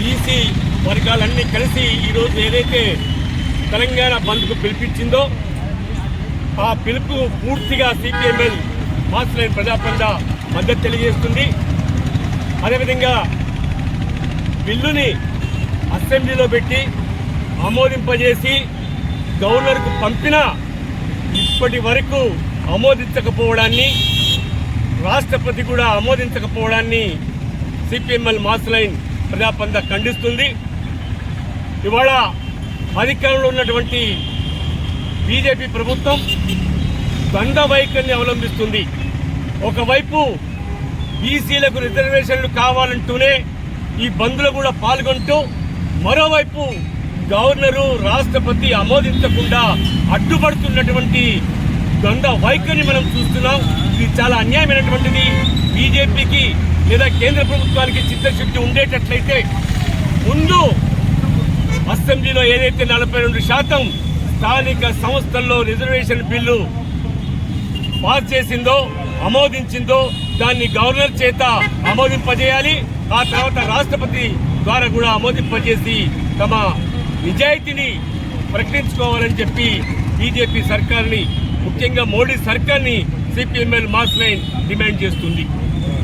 BC వర్గాలన్నీ కలిసి ఈరోజు ఏదైతే తెలంగాణ బంద్కు పిలిపించిందో ఆ పిలుపు పూర్తిగా సిపిఎంఎల్ మార్క్స్లైన్ ప్రజాపండ మద్దతు తెలియజేస్తుంది. అదేవిధంగా బిల్లుని అసెంబ్లీలో పెట్టి ఆమోదింపజేసి గవర్నర్కు పంపినా ఇప్పటి వరకు ఆమోదించకపోవడాన్ని రాష్ట్రపతి కూడా ఆమోదించకపోవడాన్ని సిపిఎంఎల్ మాస్లైన్ ప్రజాపంద ఖండిస్తుంది. ఇవాళ అధికారంలో ఉన్నటువంటి బీజేపీ ప్రభుత్వం దండ వైఖరిని అవలంబిస్తుంది. ఒకవైపు బీసీలకు రిజర్వేషన్లు కావాలంటూనే ఈ బంద్లో కూడా పాల్గొంటూ మరోవైపు గవర్నరు రాష్ట్రపతి ఆమోదించకుండా అడ్డుపడుతున్నటువంటి దొంగ వైఖరిని మనం చూస్తున్నాం. ఇది చాలా అన్యాయమైనటువంటిది. బీజేపీకి లేదా కేంద్ర ప్రభుత్వానికి చిత్తశుద్ధి ఉండేటట్లయితే ముందు అసెంబ్లీలో ఏదైతే నలభై రెండు శాతం స్థానిక సంస్థల్లో రిజర్వేషన్ బిల్లు పాస్ చేసిందో ఆమోదించిందో దాన్ని గవర్నర్ చేత ఆమోదింపజేయాలి. ఆ తర్వాత రాష్ట్రపతి ద్వారా కూడా ఆమోదింపజేసి తమ నిజాయితీని ప్రకటించుకోవాలని చెప్పి బీజేపీ సర్కార్ని ముఖ్యంగా మోడీ సర్కార్ని సిపిఎంఎల్ మాస్ లైన్ డిమాండ్ చేస్తుంది.